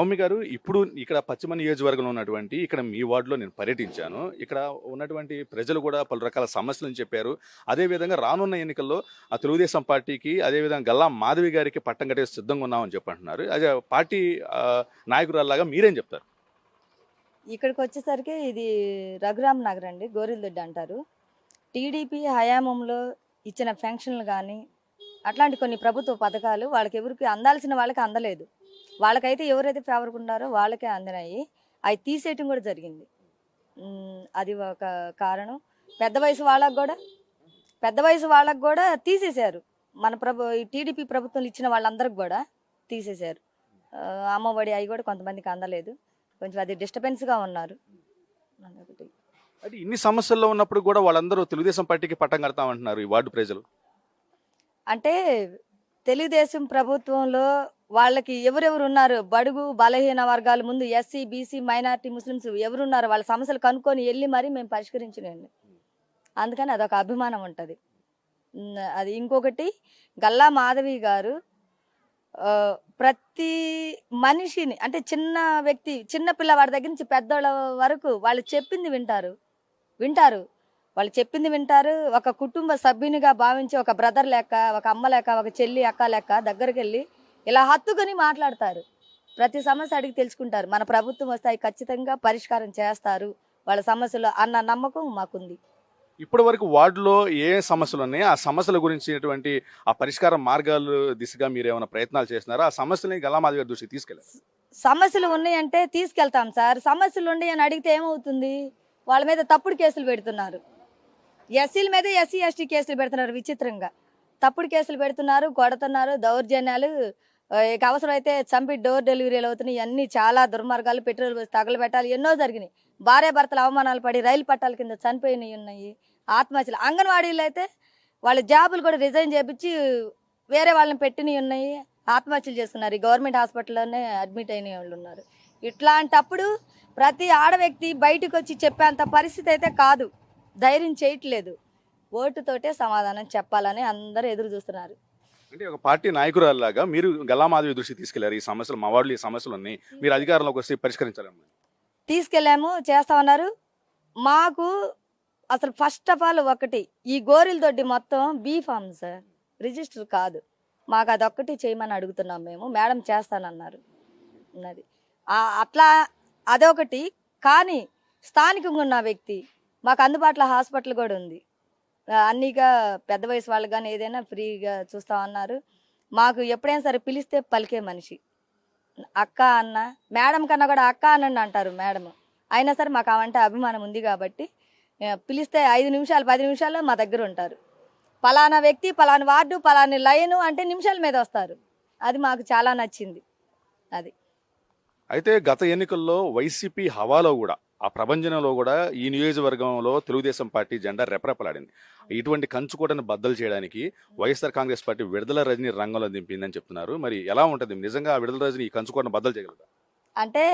నవమి గారు ఇప్పుడు ఇక్కడ పశ్చిమ నియోజకవర్గంలో ఉన్నటువంటి ఇక్కడ మీ వార్డులో నేను పర్యటించాను. ఇక్కడ ఉన్నటువంటి ప్రజలు కూడా పలు రకాల సమస్యలను చెప్పారు. అదేవిధంగా రానున్న ఎన్నికల్లో ఆ తెలుగుదేశం పార్టీకి అదేవిధంగా గల్లా మాధవి గారికి పట్టం కట్టే సిద్ధంగా ఉన్నామని చెప్పంటున్నారు. అదే పార్టీ నాయకురాల్లాగా మీరేం చెప్తారు? ఇక్కడికి వచ్చేసరికి ఇది రఘురామ్ నగర్ అండి గోరిల్దొడ్డి అంటారు. టీడీపీ హయాంలో ఇచ్చిన పెన్షన్లు కానీ అట్లాంటి కొన్ని ప్రభుత్వ పథకాలు వాళ్ళకి ఎవరికి అందాల్సిన వాళ్ళకి అందలేదు. వాళ్ళకైతే ఎవరైతే ఫేవర్గా ఉన్నారో వాళ్ళకే అందినాయి. అవి తీసేయటం కూడా జరిగింది. అది ఒక కారణం. పెద్ద వయసు వాళ్ళకు కూడా పెద్ద వయసు వాళ్ళకు కూడా తీసేశారు. మన ప్రభు ఈ టీడీపీ ప్రభుత్వం ఇచ్చిన వాళ్ళందరికి కూడా తీసేశారు. అమ్మఒడి అవి కూడా కొంతమందికి అందలేదు. కొంచెం అది డిస్టర్బెన్స్గా ఉన్నారు. అదొకటి. అంటే ఇన్ని సమస్యల్లో ఉన్నప్పుడు కూడా వాళ్ళందరూ తెలుగుదేశం పార్టీకి పట్టం కడతామంటున్నారు ఈ వార్డు ప్రజలు. అంటే తెలుగుదేశం ప్రభుత్వంలో వాళ్ళకి ఎవరెవరు ఉన్నారు బడుగు బలహీన వర్గాల ముందు ఎస్సీ బీసీ మైనారిటీ ముస్లిమ్స్ ఎవరున్నారు? వాళ్ళ సమస్యలు కనుక్కొని వెళ్ళి మరీ మేము పరిష్కరించినండి అందుకని అదొక అభిమానం ఉంటుంది. అది ఇంకొకటి గల్లా మాధవి గారు ప్రతి మనిషిని అంటే చిన్న వ్యక్తి చిన్న పిల్లవాడి దగ్గర నుంచి పెద్దోళ్ళ వరకు వాళ్ళు చెప్పింది వింటారు. వింటారు. వాళ్ళు చెప్పింది వింటారు. ఒక కుటుంబ సభ్యునిగా భావించి ఒక బ్రదర్ లెక్క ఒక అమ్మ లెక్క ఒక చెల్లి అక్క లెక్క దగ్గరికి వెళ్ళి ఇలా హత్తుకొని మాట్లాడతారు. ప్రతి సమస్య అడిగి తెలుసుకుంటారు. మన ప్రభుత్వం వస్తే అవి ఖచ్చితంగా పరిష్కారం చేస్తారు. వాళ్ళ సమస్యలు అన్న నమ్మకం మాకుంది. ఇప్పటి వరకు వార్డులో ఏ సమస్యలు ఉన్నాయి? ఆ సమస్యల గురించినటువంటి ఆ పరిష్కార మార్గాలు దిశగా మీరు ఏమైనా ప్రయత్నాలు చేస్తున్నారా? ఆ సమస్యలని గల్లా మాధవి గారి దృష్టికి తీసుకెళ్ళారు. సమస్యలు ఉన్నాయంటే తీసుకెళ్తాం సార్. సమస్యలు ఉన్నాయి అని అడిగితే ఏమవుతుంది? వాళ్ళ మీద తప్పుడు కేసులు పెడుతున్నారు. ఎస్సీల మీద ఎస్సీ ఎస్టీ కేసులు పెడుతున్నారు విచిత్రంగా. తప్పుడు కేసులు పెడుతున్నారు కొడుతున్నారు దౌర్జన్యాలు ఇక అవసరమైతే చంపి డోర్ డెలివరీలు అవుతున్నాయి. ఇవన్నీ చాలా దుర్మార్గాలు. పెట్రోల్ పోసి తగలబెట్టాలి. ఎన్నో జరిగినాయి. భార్య భర్తలు అవమానాలు పడి రైలు పట్టాల కింద చనిపోయినవి ఉన్నాయి. ఆత్మహత్యలు. అంగన్వాడీలు అయితే వాళ్ళ జాబులు కూడా రిజైన్ చేపించి వేరే వాళ్ళని పెట్టినవి ఉన్నాయి. ఆత్మహత్యలు చేసుకున్నారు ఈ గవర్నమెంట్ హాస్పిటల్లోనే అడ్మిట్ అయిన వాళ్ళు ఉన్నారు. ఇట్లాంటప్పుడు ప్రతి ఆడ వ్యక్తి బయటకు వచ్చి చెప్పేంత పరిస్థితి అయితే కాదు. ధైర్యం చేయట్లేదు. ఓటుతోటే సమాధానం చెప్పాలని అందరూ ఎదురు చూస్తున్నారు. అంటే ఒక పార్టీ నాయకురాల్లాగా మీరు గల్లా దృష్టి తీసుకెళ్ళారు ఈ సమస్యలు మా వాళ్ళు ఈ సమస్యలు ఉన్నాయి మీరు అధికారంలోకి వస్తే పరిష్కరించాలమ్మా తీసుకెళ్ళాము చేస్తామన్నారు. మాకు అసలు ఫస్ట్ ఆఫ్ ఆల్ ఒకటి ఈ గోరిల దొడ్డి మొత్తం బీ ఫామ్ సార్ రిజిస్టర్ కాదు. మాకు అదొక్కటి చేయమని అడుగుతున్నాం మేము. మేడం చేస్తానన్నారు. ఉన్నది. అట్లా అదొకటి. కానీ స్థానికంగా ఉన్న వ్యక్తి మాకు అందుబాటులో హాస్పిటల్ కూడా ఉంది. అన్నీగా పెద్ద వయసు వాళ్ళు కానీ ఏదైనా ఫ్రీగా చూస్తా ఉన్నారు మాకు ఎప్పుడైనా సరే పిలిస్తే పలికే మనిషి. అక్క అన్న మేడం కన్నా కూడా అక్క అనండి అంటారు మేడం. అయినా సరే మాకు అవంటే అభిమానం ఉంది కాబట్టి పిలిస్తే ఐదు నిమిషాలు పది నిమిషాల్లో మా దగ్గర ఉంటారు. పలానా వ్యక్తి పలానా వార్డు పలానా లైను అంటే నిమిషాల మీద వస్తారు. అది మాకు చాలా నచ్చింది. అది. అయితే గత ఎన్నికల్లో వైసీపీ హవాలో కూడా ఆ ప్రభంజనంలో కూడా ఈ నియోజకవర్గంలో తెలుగుదేశం పార్టీ జెండా రెపరెపలాడింది. ఇటువంటి కంచుకోటను బద్దలు చేయడానికి వైఎస్ఆర్ కాంగ్రెస్ పార్టీ విడుదల రజని రంగంలో దింపిందని చెప్తున్నారు. మరి ఎలా ఉంటుంది? నిజంగా ఆ విడుదల రజని ఈ కంచుకోటను బద్దలు చేయగలుగుతారు అంటే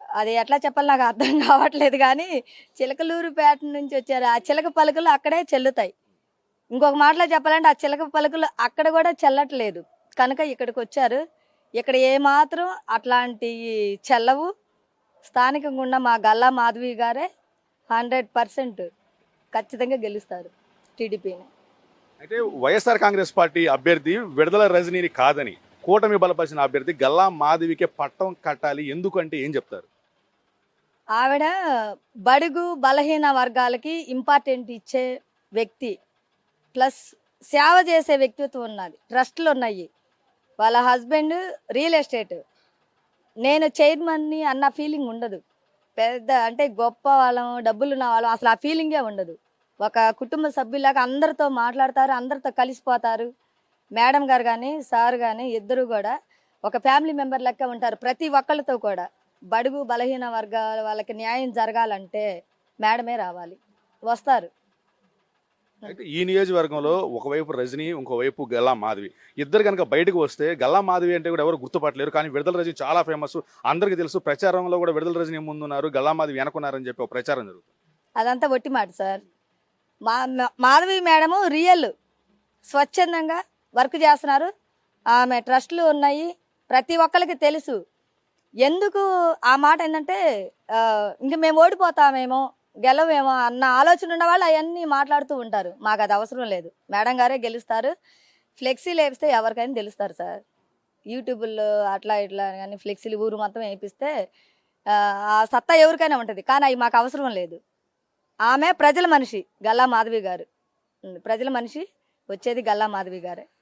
అది ఎట్లా చెప్పాలి నాకు అర్థం కావట్లేదు కానీ చిలకలూరుపేట నుంచి వచ్చారు. ఆ చిలక పలుకులు అక్కడే చెల్లుతాయి. ఇంకొక మాటలో చెప్పాలంటే ఆ చిలక పలుకులు అక్కడ కూడా చెల్లట్లేదు. కనుక ఇక్కడికి వచ్చారు. ఇక్కడ ఏమాత్రం అట్లాంటి చెల్లవు. స్థానికంగా ఉన్న మా గల్లా మాధవి గారే హండ్రెడ్ పర్సెంట్ ఖచ్చితంగా గెలుస్తారు టీడీపీని. అయితే వైఎస్ఆర్ కాంగ్రెస్ పార్టీ అభ్యర్థి విడుదల రజనీని కాదని కూటమి బలపరిచిన అభ్యర్థి గల్లా మాధవికే పట్టం కట్టాలి ఎందుకంటే ఏం చెప్తారు? ఆవిడ బడుగు బలహీన వర్గాలకి ఇంపార్టెంట్ ఇచ్చే వ్యక్తి ప్లస్ సేవ చేసే వ్యక్తిత్వం ఉన్నది ట్రస్ట్లు ఉన్నాయి. వాళ్ళ హస్బెండ్ రియల్ ఎస్టేట్ నేను చైర్మన్ని అన్న ఫీలింగ్ ఉండదు. పెద్ద అంటే గొప్ప వాళ్ళం డబ్బులు ఉన్న వాళ్ళం అసలు ఆ ఫీలింగే ఉండదు. ఒక కుటుంబ సభ్యులాగా అందరితో మాట్లాడతారు అందరితో కలిసిపోతారు. మేడం గారు కానీ సార్ కానీ ఇద్దరు కూడా ఒక ఫ్యామిలీ మెంబర్ లెక్క ఉంటారు. ప్రతి ఒక్కళ్ళతో కూడా బడుగు బలహీన వర్గాల వాళ్ళకి న్యాయం జరగాలంటే మేడమే రావాలి. వస్తారు. అయితే ఈ నియోజకవర్గంలో ఒకవైపు రజని ఇంకోవైపు గల్లా మాధవి. ఇద్దరు కనుక బయటకు వస్తే గల్లా మాధవి అంటే కూడా ఎవరు గుర్తుపట్టలేరు. కానీ విడుదల రజని చాలా ఫేమస్ అందరికీ తెలుసు ప్రచారంలో కూడా విడుదల రజనీ ముందున్నారు గల్లా మాధవి వెనకున్నారని చెప్పి ఒక ప్రచారం జరుగుతుంది. అదంతా ఒట్టి మాట సార్. మా మాధవి మేడము రియల్. స్వచ్ఛందంగా వర్క్ చేస్తున్నారు. ఆమె ట్రస్ట్లు ఉన్నాయి. ప్రతి ఒక్కరికి తెలుసు. ఎందుకు ఆ మాట ఏంటంటే ఇంక మేము ఓడిపోతామేమో గెలవేమో అన్న ఆలోచన ఉన్న వాళ్ళు అవన్నీ మాట్లాడుతూ ఉంటారు. మాకు అది అవసరం లేదు. మేడం గారే గెలుస్తారు. ఫ్లెక్సీలు వేపిస్తే ఎవరికైనా తెలుస్తారు సార్. యూట్యూబ్లో అట్లా ఇట్లా కానీ ఫ్లెక్సీలు ఊరు మొత్తం వేపిస్తే ఆ సత్తా ఎవరికైనా ఉంటుంది. కానీ అవి మాకు అవసరం లేదు. ఆమె ప్రజల మనిషి గల్లా మాధవి గారు. ప్రజల మనిషి వచ్చేది గల్లా మాధవి గారే.